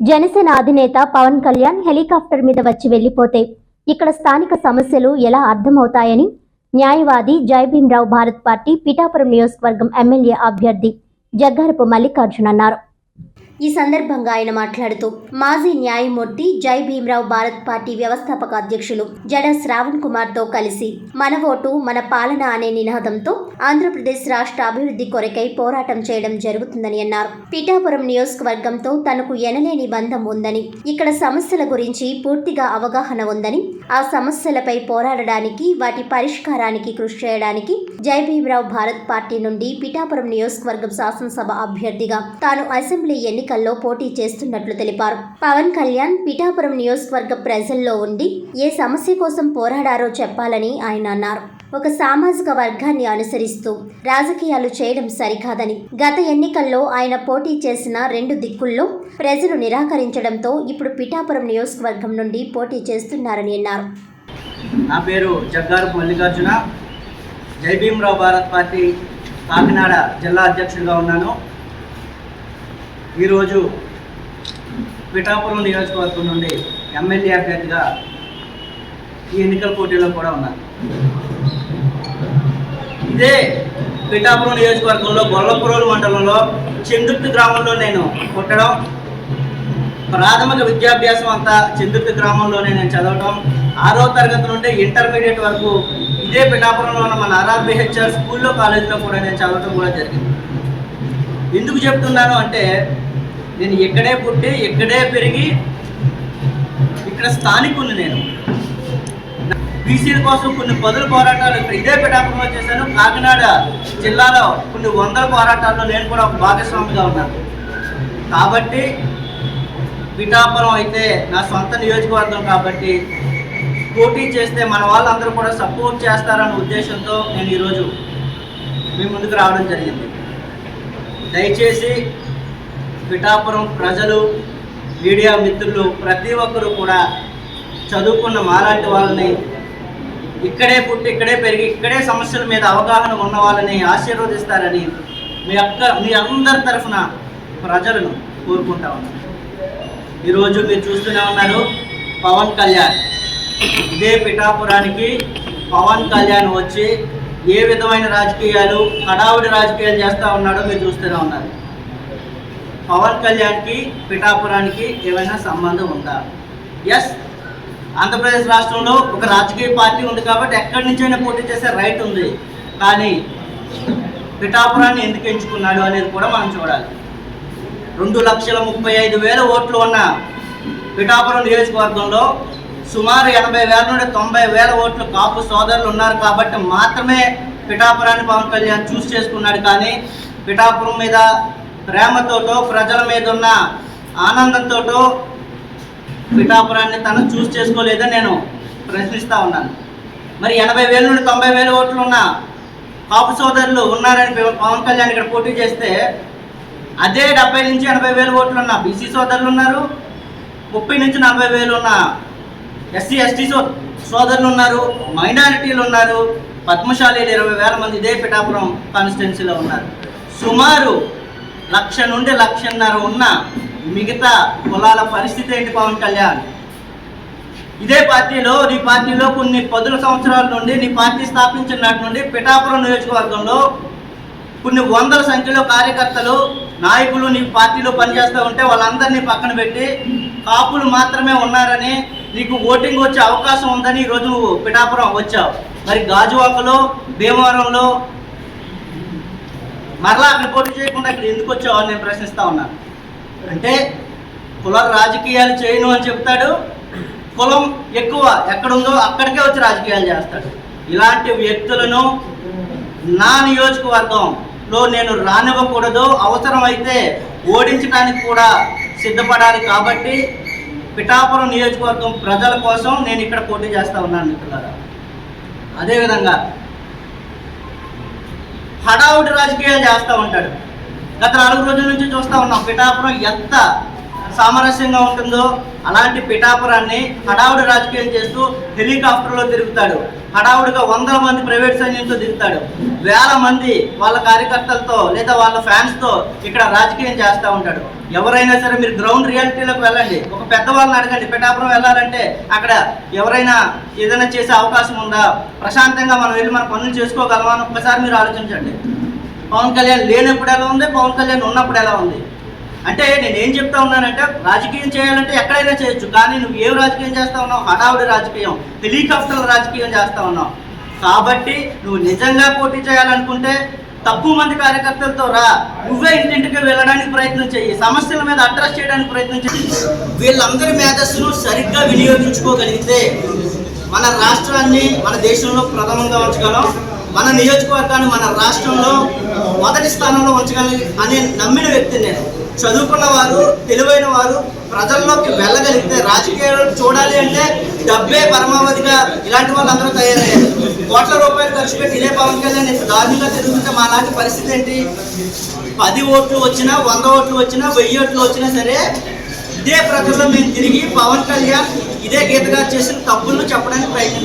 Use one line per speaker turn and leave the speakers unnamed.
జనసేన అధినేత పవన్ కళ్యాణ్ హెలికాప్టర్ మీద వచ్చి వెళ్ళిపోతే ఇక్కడ స్థానిక సమస్యలు ఎలా అర్థమవుతాయని న్యాయవాది జయభీమరావు భారత్ పార్టీ పిఠాపురం నియోజకవర్గం ఎమ్మెల్యే అభ్యర్థి జగ్గారపు మల్లికార్జున్ అన్నారు. ఈ సందర్భంగా ఆయన మాట్లాడుతూ మాజీ న్యాయమూర్తి జై భీమరావు భారత్ పార్టీ వ్యవస్థాపక అధ్యక్షులు జడ శ్రావణ్ కుమార్తో కలిసి మన ఓటు మన పాలన అనే నినాదంతో ఆంధ్రప్రదేశ్ రాష్ట్ర అభివృద్ధి కొరకై పోరాటం చేయడం జరుగుతుందని అన్నారు. పిఠాపురం నియోజకవర్గంతో తనకు ఎనలేని బంధం ఉందని ఇక్కడ సమస్యల గురించి పూర్తిగా అవగాహన ఉందని ఆ సమస్యలపై పోరాడడానికి వాటి పరిష్కారానికి కృషి చేయడానికి జై భీమరావు భారత్ పార్టీ నుండి పిఠాపురం నియోజకవర్గం శాసనసభ అభ్యర్థిగా తాను అసెంబ్లీ ఎన్నికల్లో పోటీ చేస్తున్నట్లు తెలిపారు. పవన్ కళ్యాణ్ పిఠాపురం నియోజకవర్గ ప్రజల్లో ఉండి ఏ సమస్య కోసం పోరాడారో చెప్పాలని ఆయన అన్నారు. ఒక సామాజిక వర్గాన్ని అనుసరిస్తూ రాజకీయాలు చేయడం సరికాదని గత ఎన్నికల్లో ఆయన పోటీ చేసిన రెండు దిక్కుల్లో ప్రజలు నిరాకరించడంతో ఇప్పుడు పిఠాపురం నియోజకవర్గం నుండి పోటీ చేస్తున్నారని అన్నారు.
నా పేరు జగ్గారు మల్లికార్జున. జై భీమరావు భారత్ పార్టీ కాకినాడ జిల్లా అధ్యక్షుడిగా ఉన్నాను. ఈరోజు పిఠాపురం నియోజకవర్గం నుండి ఎమ్మెల్యే అభ్యర్థిగా ఈ ఎన్నికల పోటీలో కూడా ఉన్నారు. ఇదే పిఠాపురం నియోజకవర్గంలో గొల్లపురోలు మండలంలో చెందుర్తి గ్రామంలో నేను పుట్టడం ప్రాథమిక విద్యాభ్యాసం అంతా చంద్రుతి గ్రామంలోనే నేను చదవడం ఆరో తరగతి నుండి ఇంటర్మీడియట్ వరకు ఇదే పిఠాపురంలో ఉన్న మన ఆర్ఆర్బిహెచ్ఆర్ స్కూల్లో కాలేజీలో కూడా నేను చదవడం కూడా జరిగింది. ఎందుకు చెప్తున్నాను అంటే నేను ఇక్కడే పుట్టి ఇక్కడే పెరిగి ఇక్కడ స్థానికుని నేను. బీసీల కోసం కొన్ని పదుల పోరాటాలు ఇక్కడ ఇదే పిఠాపురంలో చేశాను. కాకినాడ జిల్లాలో కొన్ని వందల పోరాటాల్లో నేను కూడా ఒక భాగస్వామిగా ఉన్నాను. కాబట్టి పిఠాపురం అయితే నా సొంత నియోజకవర్గం కాబట్టి పోటీ చేస్తే మన వాళ్ళందరూ కూడా సపోర్ట్ చేస్తారన్న ఉద్దేశంతో నేను ఈరోజు మీ ముందుకు రావడం జరిగింది. దయచేసి పిఠాపురం ప్రజలు మీడియా మిత్రులు ప్రతి ఒక్కరూ కూడా చదువుకున్న మాలాంటి వాళ్ళని ఇక్కడే పుట్టి ఇక్కడే పెరిగి ఇక్కడే సమస్యల మీద అవగాహన ఉన్న వాళ్ళని ఆశీర్వదిస్తారని మీ అక్క మీ అందరి తరఫున ప్రజలను కోరుకుంటా ఉన్నాను. ఈరోజు మీరు చూస్తూనే ఉన్నారు పవన్ కళ్యాణ్. ఇదే పిఠాపురానికి పవన్ కళ్యాణ్ వచ్చి ఏ విధమైన రాజకీయాలు హడావుడి రాజకీయాలు చేస్తూ ఉన్నాడో మీరు చూస్తూనే ఉన్నారు. పవన్ కళ్యాణ్కి పిఠాపురానికి ఏమైనా సంబంధం ఉందా? ఎస్ ఆంధ్రప్రదేశ్ రాష్ట్రంలో ఒక రాజకీయ పార్టీ ఉంది కాబట్టి ఎక్కడి నుంచైనా పోటీ చేసే రైట్ ఉంది. కానీ పిఠాపురాన్ని ఎందుకు ఎంచుకున్నాడు అనేది కూడా మనం చూడాలి. రెండు లక్షల ముప్పై ఐదు వేల ఓట్లు ఉన్న పిఠాపురం నియోజకవర్గంలో సుమారు ఎనభై వేల నుండి తొంభై వేల ఓట్లు కాపు సోదరులు ఉన్నారు కాబట్టి మాత్రమే పిఠాపురాన్ని పవన్ కళ్యాణ్ చూస్ చేసుకున్నాడు కానీ పిఠాపురం మీద ప్రేమతోటో ప్రజల మీద ఉన్న ఆనందంతోటో పిఠాపురాన్ని తను చూస్ చేసుకోలేదని నేను ప్రశ్నిస్తూ ఉన్నాను. మరి ఎనభై వేల నుండి తొంభై వేల ఓట్లు ఉన్న కాపు సోదరులు ఉన్నారని పవన్ కళ్యాణ్ ఇక్కడ పోటీ చేస్తే అదే డెబ్బై నుంచి ఎనభై వేల ఓట్లు ఉన్న బీసీ సోదరులు ఉన్నారు ముప్పై నుంచి నలభై వేలు ఉన్న ఎస్సీ ఎస్టీ సో సోదరులు ఉన్నారు మైనారిటీలు ఉన్నారు. పద్మశాలీలు ఇరవై వేల మంది ఇదే పిఠాపురం కాన్స్టిట్యున్సీలో ఉన్నారు. సుమారు లక్ష నుండి లక్షన్నర ఉన్న మిగతా కులాల పరిస్థితి ఏంటి పవన్ కళ్యాణ్? ఇదే పార్టీలో నీ పార్టీలో కొన్ని పదుల సంవత్సరాల నుండి నీ పార్టీ స్థాపించిన నాటి నుండి పిఠాపురం నియోజకవర్గంలో కొన్ని వందల సంఖ్యలో కార్యకర్తలు నాయకులు నీ పార్టీలో పనిచేస్తూ ఉంటే వాళ్ళందరినీ పక్కన పెట్టి కాపులు మాత్రమే ఉన్నారని నీకు ఓటింగ్ వచ్చే అవకాశం ఉందని ఈరోజు పిఠాపురం వచ్చావు. మరి గాజువాకలో భీమవరంలో మరలా అక్కడ పోటీ చేయకుండా ఇక్కడ ఎందుకు వచ్చావు అని నేను ప్రశ్నిస్తా ఉన్నాను అంటే కుల రాజకీయాలు చేయను అని చెప్తాడు. కులం ఎక్కువ ఎక్కడుందో అక్కడికే వచ్చి రాజకీయాలు చేస్తాడు. ఇలాంటి వ్యక్తులను నా నియోజకవర్గంలో నేను రానివ్వకూడదు. అవసరమైతే ఓడించడానికి కూడా సిద్ధపడాలి కాబట్టి పిఠాపురం నియోజకవర్గం ప్రజల కోసం నేను ఇక్కడ పోటీ చేస్తూ ఉన్నాను మిత్రులారా. అదేవిధంగా హడావుడి రాజకీయాలు చేస్తూ ఉంటాడు. గత నాలుగు రోజుల నుంచి చూస్తూ ఉన్నాం పిఠాపురం ఎంత సామరస్యంగా ఉంటుందో అలాంటి పిఠాపురాన్ని హడావుడి రాజకీయం చేస్తూ హెలికాప్టర్లో తిరుగుతాడు. హడావుడిగా వందల మంది ప్రైవేట్ సైన్యంతో దిగుతాడు. వేల మంది వాళ్ళ కార్యకర్తలతో లేదా వాళ్ళ ఫ్యాన్స్తో ఇక్కడ రాజకీయం చేస్తూ ఉంటాడు. ఎవరైనా సరే మీరు గ్రౌండ్ రియాలిటీలోకి వెళ్ళండి. ఒక పెద్దవాళ్ళని అడగండి పిఠాపురం వెళ్ళాలంటే అక్కడ ఎవరైనా ఏదైనా చేసే అవకాశం ఉందా? ప్రశాంతంగా మనం వెళ్ళి మన పనులు చేసుకోగలమా? అని ఒక్కసారి మీరు ఆలోచించండి. పవన్ కళ్యాణ్ లేనప్పుడు ఎలా ఉంది? పవన్ కళ్యాణ్ ఉన్నప్పుడు ఎలా ఉంది? అంటే నేను ఏం చెప్తా ఉన్నానంటే రాజకీయం చేయాలంటే ఎక్కడైనా చేయొచ్చు కానీ నువ్వు ఏం రాజకీయం చేస్తా ఉన్నావు? హడావుడి రాజకీయం హెలికాప్టర్ల రాజకీయం చేస్తా ఉన్నావు. కాబట్టి నువ్వు నిజంగా పోటీ చేయాలనుకుంటే తక్కువ మంది కార్యకర్తలతో రా. నువ్వే ఇంటింటికి వెళ్ళడానికి ప్రయత్నం చేయి సమస్యల మీద అడ్రస్ చేయడానికి ప్రయత్నం చేయి వీళ్ళందరి మేధస్సును సరిగ్గా వినియోగించుకోగలిగితే మన రాష్ట్రాన్ని మన దేశంలో ప్రథమంగా ఉంచగలం. మన నియోజకవర్గాన్ని మన రాష్ట్రంలో మొదటి స్థానంలో ఉంచగలి అని నమ్మిన వ్యక్తి నేను. చదువుకున్న వారు తెలివైన వారు ప్రజల్లోకి వెళ్ళగలిగితే రాజకీయాలు చూడాలి అంటే డబ్బే పరమావధిగా ఇలాంటి వాళ్ళందరూ తయారయ్యారు. కోట్ల రూపాయలు ఖర్చు పెట్టి ఇదే పవన్ కళ్యాణ్ ఇంత దారుణంగా తిరుగుతుంటే మా లాంటి పరిస్థితి ఏంటి? పది ఓట్లు వచ్చినా వంద ఓట్లు వచ్చినా వెయ్యి ఓట్లు వచ్చినా సరే ఇదే ప్రజల్లో మేము తిరిగి పవన్ కళ్యాణ్ ఇదే గీతగా చేసిన తప్పులను చెప్పడానికి ప్రయత్నం